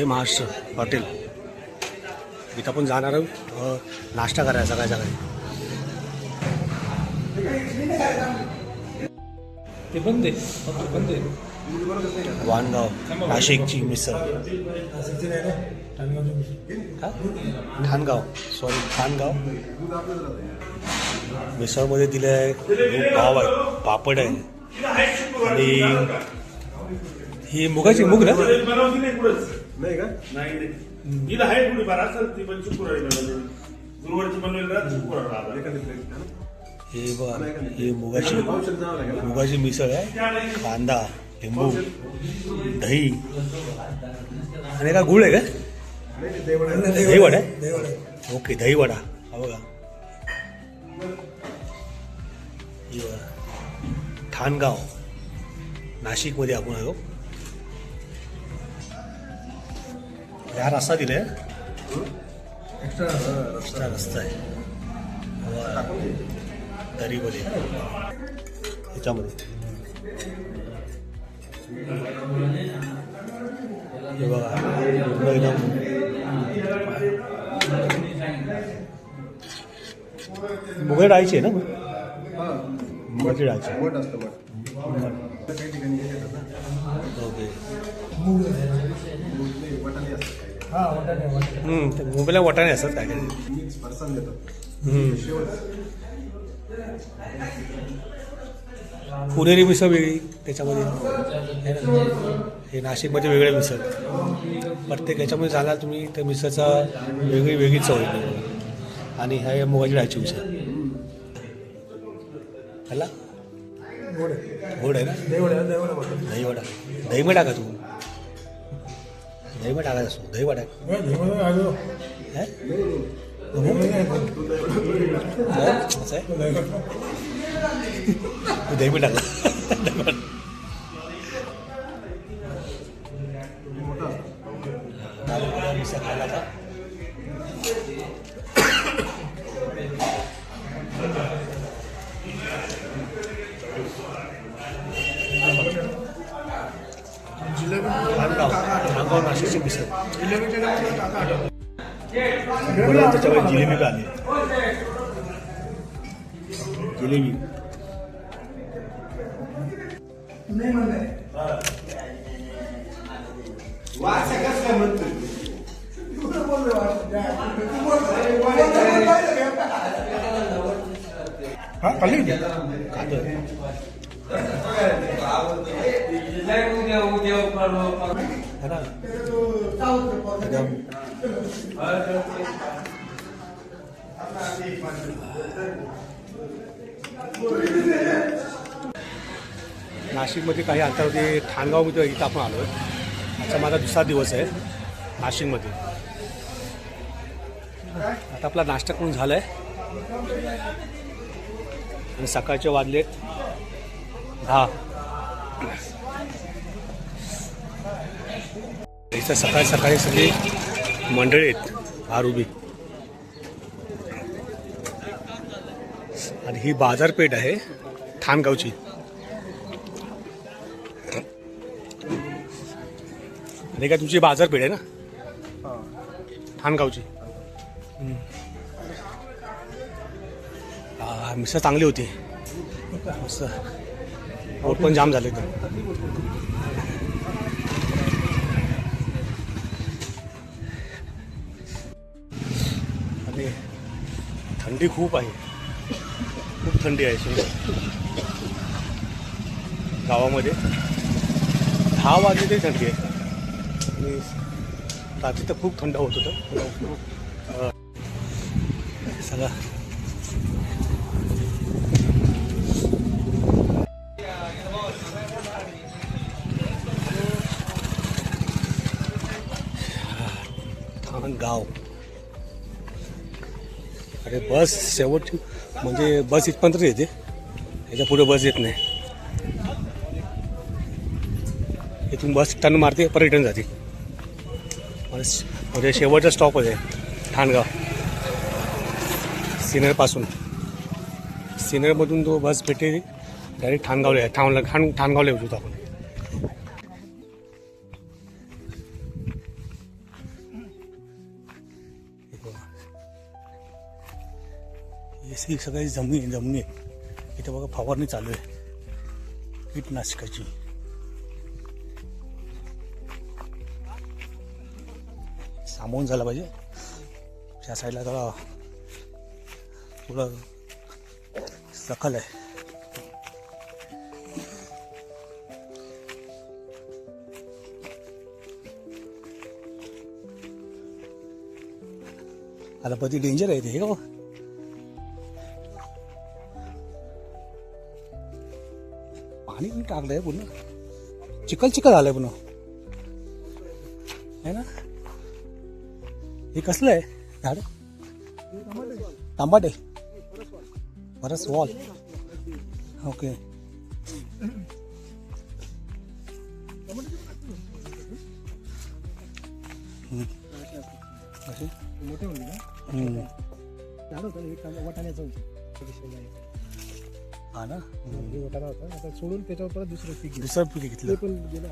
जय Maharashtra. Hotel. इथं आपण जाणार आहोत. नाश्ता करायचा सकाळी सकाळी. ते बंद बंद आहे. वाणगाव नाशिकची मिसळ? ठाणगाव सॉरी ठाणगाव मिसळमध्ये दिले आहे पाव आहे पापड आहे. आणि ही मुगाची मूग ना? नाही का? नाही नाही. इथं आहे थोडीफार असेल ती पण चुकून राहिली गुरुवारची बनवलेली राहत चुकून राहिला हे बघा ही मुगाची मुगाची मिसळ आहे कांदा लिंबू दही. आणि का गुळ आहे का? दही वडा आहे? ओके दही वडा हा बघा. ही बघा. ठाणगाव नाशिकमध्ये आपण आलो. हा रस्ता दिलाय. एक्स्ट्रा रस्ता आहे. दरीमध्ये ह्याच्यामध्ये हे बघा. एकदम. मुगळ डाळीची आहे ना मुगाची डाळीची. ओके मूग नाही वटाणे असतात काही हम्म, मुंबईला वाटाणे असतात काय? काय पुणेरी मिसळ वेगळी त्याच्यामध्ये. हे नाशिकमध्ये वेगळे मिसळ. प्रत्येक याच्यामध्ये जाणार तुम्ही त्या मिसळचा वेगळी वेगळी चव येते. आणि ह्या मुगाची डाळीची मिसळ. ह्याला गोड आहे. ना? दही वडा दही मग टाका तू. दही मग टाकायचा असतो दही वडा. हे? दही टाकला है नाशिकमध्ये काही अंतरावरती ठाणगावमध्ये इथं आपण आलो आहे आजचा माझा दुसरा दिवस आहे नाशिकमध्ये. आता आपला नाश्ता करून झाला आहे आणि सकाळचे वाजलेत दहा. इथं सकाळी सकाळी सगळी मंडळी आहेत फार उभी. आणि ही बाजारपेठ आहे ठाणगावची. आणि काय तुमची बाजारपेठ आहे ना? ठाणगावची. हा, मिसळ चांगली होती. मस्त. पोट पण जाम झाले तर आणि थंडी खूप आहे. खूप थंडी आहे शिमला गावामध्ये. दहा वाजले तरी थंडी आहे. आणि रात्री तर खूप थंड होत होतं. सगळं अरे बस शेवट म्हणजे बस इथपर्यंत येते. याच्यापुढे बस येत नाही. इथून बस टर्न मारते परत रिटर्न जाते. बस म्हणजे शेवटचा स्टॉप आहे ठाणगाव. सिनेरपासून सिनेरमधून तो बस भेटे डायरेक्ट ठाणगावला आहे. ठाणला ठाण ठाणगावला येऊ शकतो आपण. ही सगळी जमनी जमिनीत आहे. इथं बघा फवारणी चालू आहे. कीटनाशकाची सामावून झालं पाहिजे. त्या साईडला जरा थोडं सखल आहे. आता पती डेंजर आहे ते हे पाणी टाकलंय पूर्ण. चिखल चिखल आलंय पूर्ण. है ना? हे कसलं आहे? झाड? तांबाटे. बरंच वॉल. ओके? मोठे होतं हा ना? होता. आता सोडून त्याच्यावर परत दुसरं पीक घेतलं. दुसरं पीक ते घेतलं पण गेलं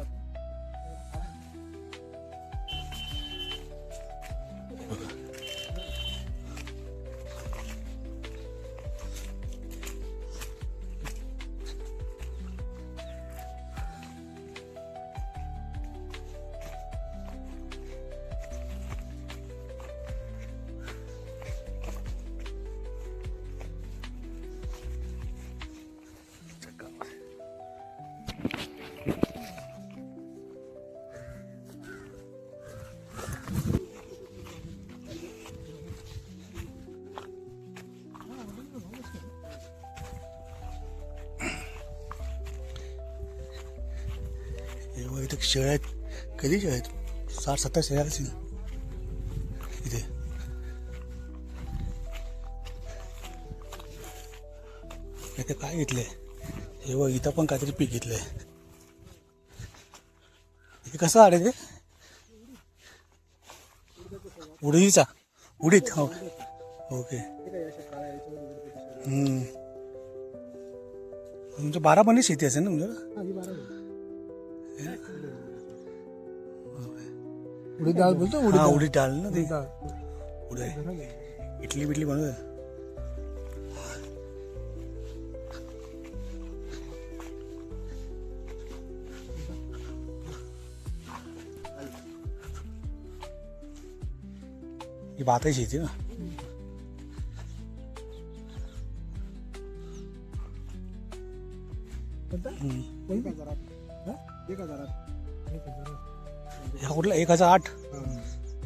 मग इथं शेळ इथे आहेत. कधी शेळ आहेत? साठ सत्तर शेळ्या असतील इथे. इथे काय घेतलंय? हे बघ इथं पण काहीतरी पीक घेतलंय. हे कसं आडे ते? उडीचा. उडीत हो. ओके. हम्म. तुमचं बारा पण शेती असेल ना तुमचं? उडीद डाळ बोलतो हा उडीद डाळ ना ते डाळ. उडीद इडली बिटली बनवत ही भाताची शेती ना कोणता? हम्म. एक हजारात हा? एक एक हजारात ह्या कुठला एक हजार आठ.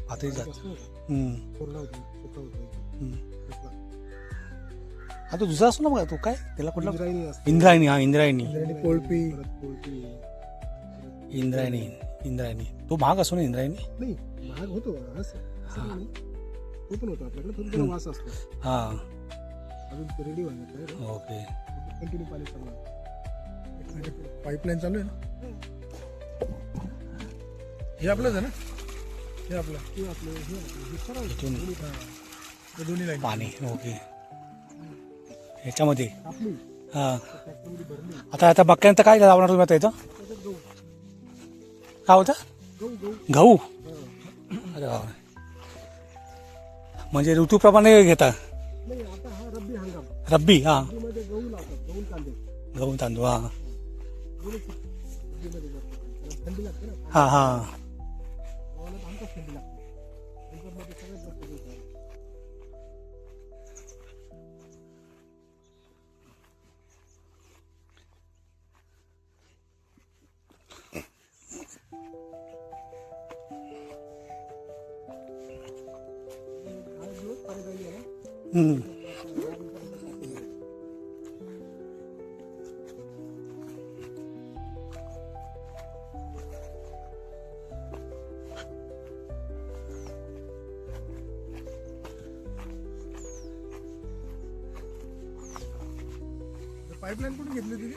भाताची जात. हम्म. कोरडा होता सुका होता हम्म. कसला? हा तो दुसरा असतो ना बघा तो काय? त्याला कुठला? इंद्रायणी असते. इंद्रायणी हा इंद्रायणी. इंद्रायणी परत पोळपी. इंद्रायणी इंद्रायणी. तो महाग असतो ना इंद्रायणी? नाही महाग होतो असं असं नाही. तो पण होतो आपल्याकडे वास असतो. हा. अजून रेडी व्हायला ओके. कंटिन्यू पाणी चालू आहे. पाईपलाईन चालू आहे ना? हे आपलंच आहे ना? हे आपलं. हे आपलं हे आपलं. हे खरं आहे. इथून हा. हे दोन्ही लाईन पाणी ओके. ह्याच्यामध्ये. आपली. हा. ट्रॅक्टरमध्ये भरली. आता आता बघल्यानंतर काय लावणार तुम्ही आता इथं? त्याच्यात गहू. काय होतं? गहू गहू. गहू? हा. अरे म्हणजे ऋतूप्रमाणे घेता? नाही आता हा रब्बी हंगाम. रब्बी हा. रब्बीमध्ये गहू लावतात गहू कांदे गहू तांदूळ हा. दोन्ही रब्बीमध्ये जातात. त्याला थंडी लागते ना? हा हा. पाईपलाईन कुठून घेतली तुझी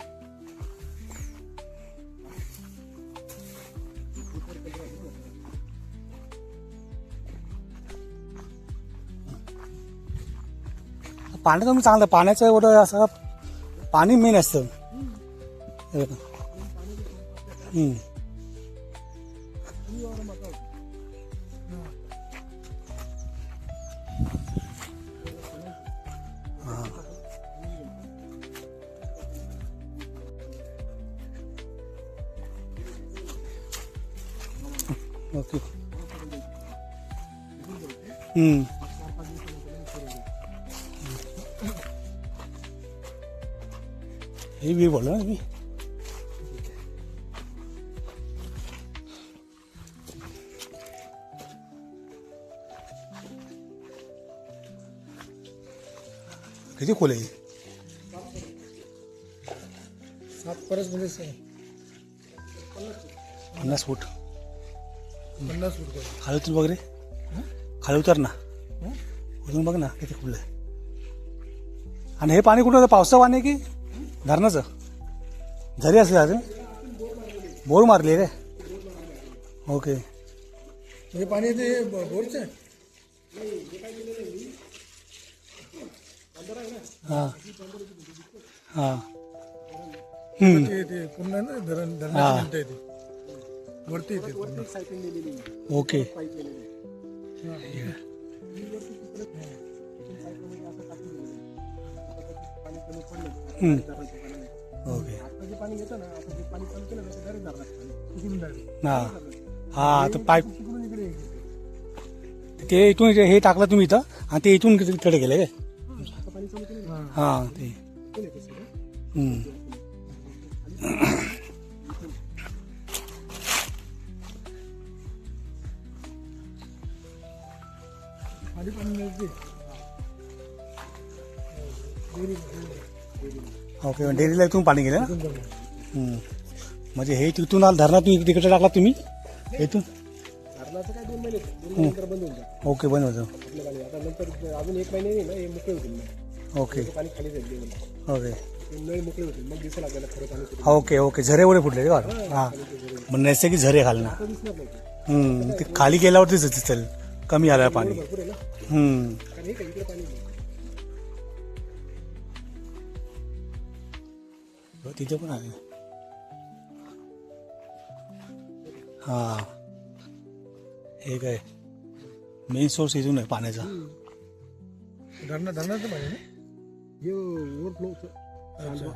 पाणी तुम्ही चांगलं पाण्याचं एवढं असं पाणी मेन असतं हे बघा हम्म. ओके हम्म हे मी बोललो ना मी किती खोल आहे सात परस म्हणजे स- पन्नास फूट. पन्नास फूट. खाली. उतर वगैरे खाली उतर ना. उतरून बघ ना किती खुलं आहे. आणि हे पाणी कुठं होतं? पावसाचं पाणी की? धरणाचं. झरी असले अजून. बोर मारली आहे काय ओके. हे पाणी ते ब- बोरचं? आहे हां. हां. ते ते पूर्ण आहे ना धरण हा. येते वरती येते पूर्ण ओके. हम्म. ओके आता जे पाणी येतं ना आता जे पाणी चालू केलं ना ते धरणात पाणी हा हा तर पाईप तिकडून इकडे येते. ते इथून इथे हे टाकलं तुम्ही इथं आणि ते इथून तिकडे गेले काय आता पाणी चालू केलं ना हां ते इकडून येते सगळं. हम्म. खाली पाणी मिळते ओके. डेअरीला इथून पाणी गेलं ना? हम्म. म्हणजे हे तिथून आलं धरणातून तिकडे टाकला तुम्ही? इथून? धरणाचं काय दोन महिने दोन महिने नंतर बंद होऊन जातं ओके बंद होतं. आपलं पाणी आता नंतर अजून एक महिने येईल ना हे मोकळे होतील मग. ओके. ते पाणी खाली जाईल लेवल ओके. ते नळ मोकळे होतील मग दिसेल आपल्याला खरं पाणी कुठे ओके ओके. झरे वगैरे फुटले का हां मग नैसर्गिक झरे खाली ना. आता दिसणार नाही. ते. हम्म. ते खाली गेल्यावरतीच दिसेल. कमी आलं पाणी. भरपूर आहे ना? हम्म. कारण हे काय इकडे पाणी नाही. हो, तिथे पण आहे हा हे काय मेन सोर्स इथून आहे पाण्याचा धरणा धरणाचं पाणी ना हे ओव्हरफ्लो सांडवा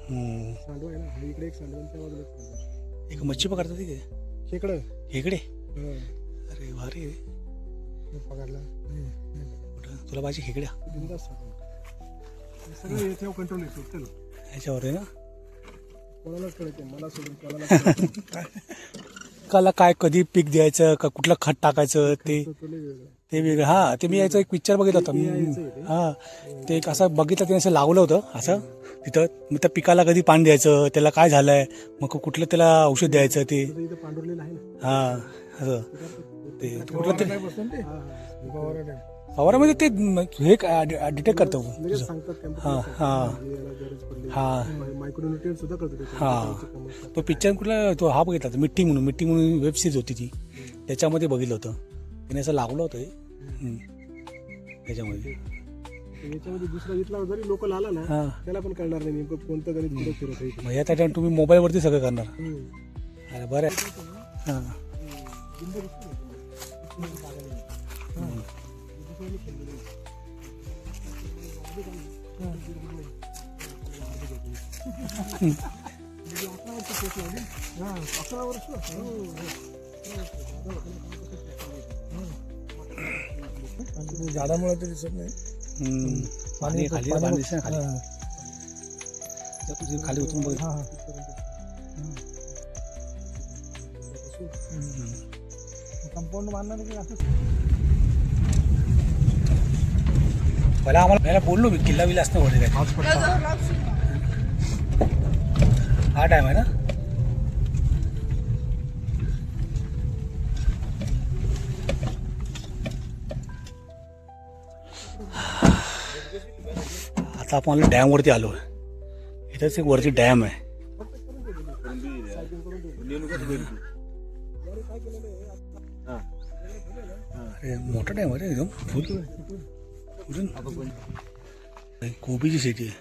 हम्म. सांडवा आहे ना हा इकडे एक सांडवा आणि त्या बाजूला एक सांडवा एक मच्छी पकडतात ते काय शेकडं इकडे हं. अरे भारी आहे. हे पकडला हं, हं. कुठं तुला पाहिजे खेकड्या बिनधास्त सापडलं. हे सगळं याच्यावर कंट्रोल आहे टोटल ह्याच्यावर आहे ना कोणालाच कळते मला सोडून कोणाला काला काय कधी पीक द्यायचं का कुठलं खत टाकायचं ते वेगळं ते वेगळं. हा ते मी याचं एक पिक्चर बघितलं होतं. हा ते एक असं बघितलं त्याने असं लावलं होतं असं. तिथं मग त्या पिकाला कधी पाणी द्यायचं त्याला काय झालंय मग कुठलं त्याला औषध द्यायचं ते. पांढरलेलं आहे हा असं. ते कुठलं ते. फवारामध्ये ते हे डिटेक्ट करतो हा. हा हा. मायक्रोन्युट्रियन सुद्धा. हा. तो पिक्चर कुठला तो हा बघितला होता मिट्टी म्हणून. मिट्टी म्हणून वेब सिरीज होती ती. त्याच्यामध्ये बघितलं होतं. त्याने असं लागलं होतं. त्याच्यामध्ये. याच्यामध्ये दुसरा इथला जरी लोकल आला ना त्याला पण कळणार नाही नेमकं कोणतं गणित कुठं फिरत आहे. मग या त्या तुम्ही मोबाईलवरती सगळं करणार. अरे बरं हा, अकरा वर्ष झाडामुळे ते दिसत नाही. पाणी खाली खाली. खाली उतरून बघ. हा, हा. कंपाऊंड बांधणार की असं पहिला आम्हाला बोललो मी. किल्ला विला असतं वगैरे हा टाइम आहे ना? आता आपण डॅमवरती आलो. इथंच एक वरती डॅम आहे. अरे मोठा डॅम आहे रे एकदम. फुल. कुठून कोबीची शेती आहे.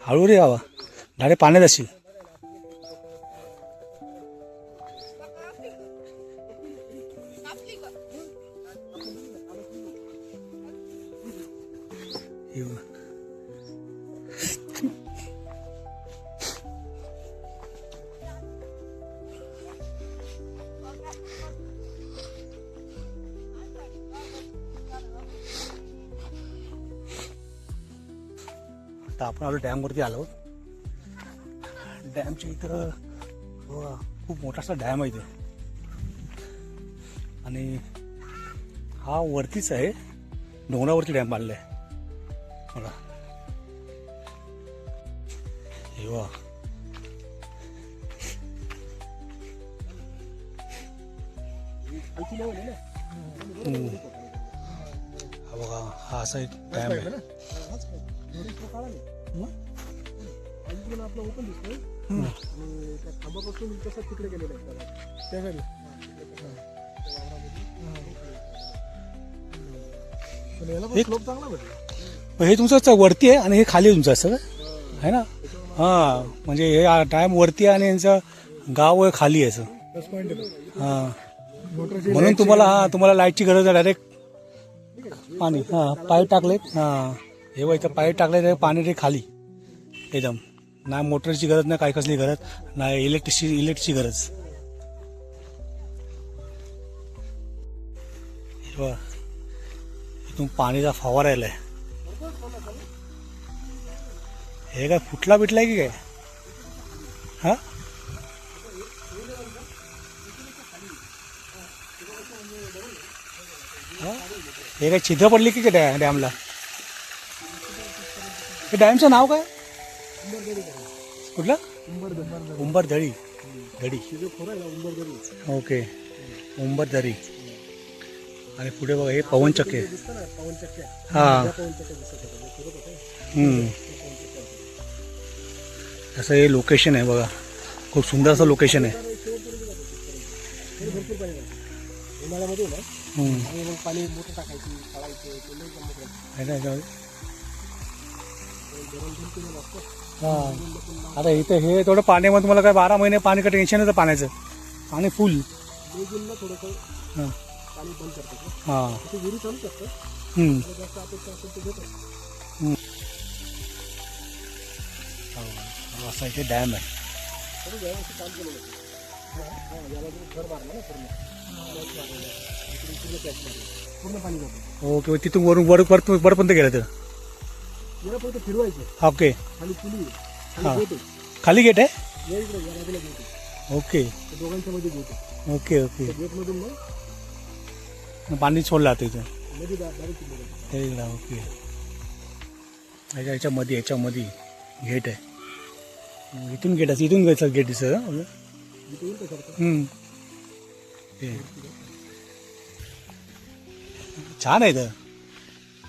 हळू रे बाबा. डायरेक्ट पाण्यात असेल. तर आपण आलो डॅमवरती आलो. डॅमच्या इथं खूप मोठासा डॅम आहे इथे. आणि हा वरतीच आहे. डोंगरावरती डॅम बांधला आहे बघा. हे बघा. हा बघा हा असा एक. एवढी तो काळा नाही. आणखी आपलं ओपन दिसतोय. आणि त्या खांबापासून कसं तिकडे गेलेलं आहे त्याला. त्या घरी? पण याला पण एक- slope चांगला भेटला. मग हे तुमचं च- वरती आहे आणि हे खाली आहे तुमचं सगळं आहे ना? हा म्हणजे हे डॅम वरती आहे आणि यांचं गाव खाली आहे असं. प्लस पॉईंट आहे हा. मोटरची म्हणून तुम्हाला हा तुम्हाला लाईटची गरज आहे डायरेक्ट पाणी हा पाईप टाकले हा. हे बघ इथं पाईप टाकले तर पाणी ते खाली. एकदम. ना मोटरची गरज ना काय कसली गरज ना इलेक्ट्रिकची इलेक्ट्रिकची गरज. हे इथून पाणीचा फवार आहे हे काय फुटला बिटलाय की काय? हा? हे? काय छिद्र पडली की काय डॅ- डॅमला? हे डॅमचं नाव काय? कुठलं? उंबर दळी उंबरदरी ओके. उंबर दरी आणि पुढे बघा हे पवनचक्के. हा. असं हे लोकेशन आहे बघा. खूप सुंदर असं लोकेशन आहे. उन्हाळ्यामध्ये ना पाणी मोठं टाकायची हा. आता इथं हे थोडं पाण्यामध्ये तुम्हाला काय बारा महिने पाणी का टेन्शन येतं पाण्याचं? पाणी फुल हां. हां. असा इथे डॅम आहे. ओके तिथून वरून वर वर वरपर्यंत गेलं तर? याला फक्त फिरवायचं. ओके. खाली पुली हा. खाली गेट आहे? Gate gate okay. त्या दोघांच्या मध्ये गेट आहे. Okay okay. मग पाणी सोडलं आता इथं. किल्ले ओके. याच्या याच्यामध्ये याच्यामध्ये गेट आहे. इथून गेट असं इथून जायचं गेट दिसत हं? येईल. हे. छान आहे इथं.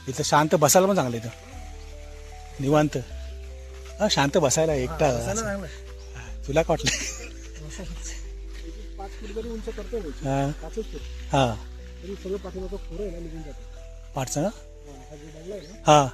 इथं शांत बसायला पण चांगलं आहे इथं. निवांत. हा शांत बसायला एकटा. तुला काय वाटलं? हा. हा. पाठचं ना हा,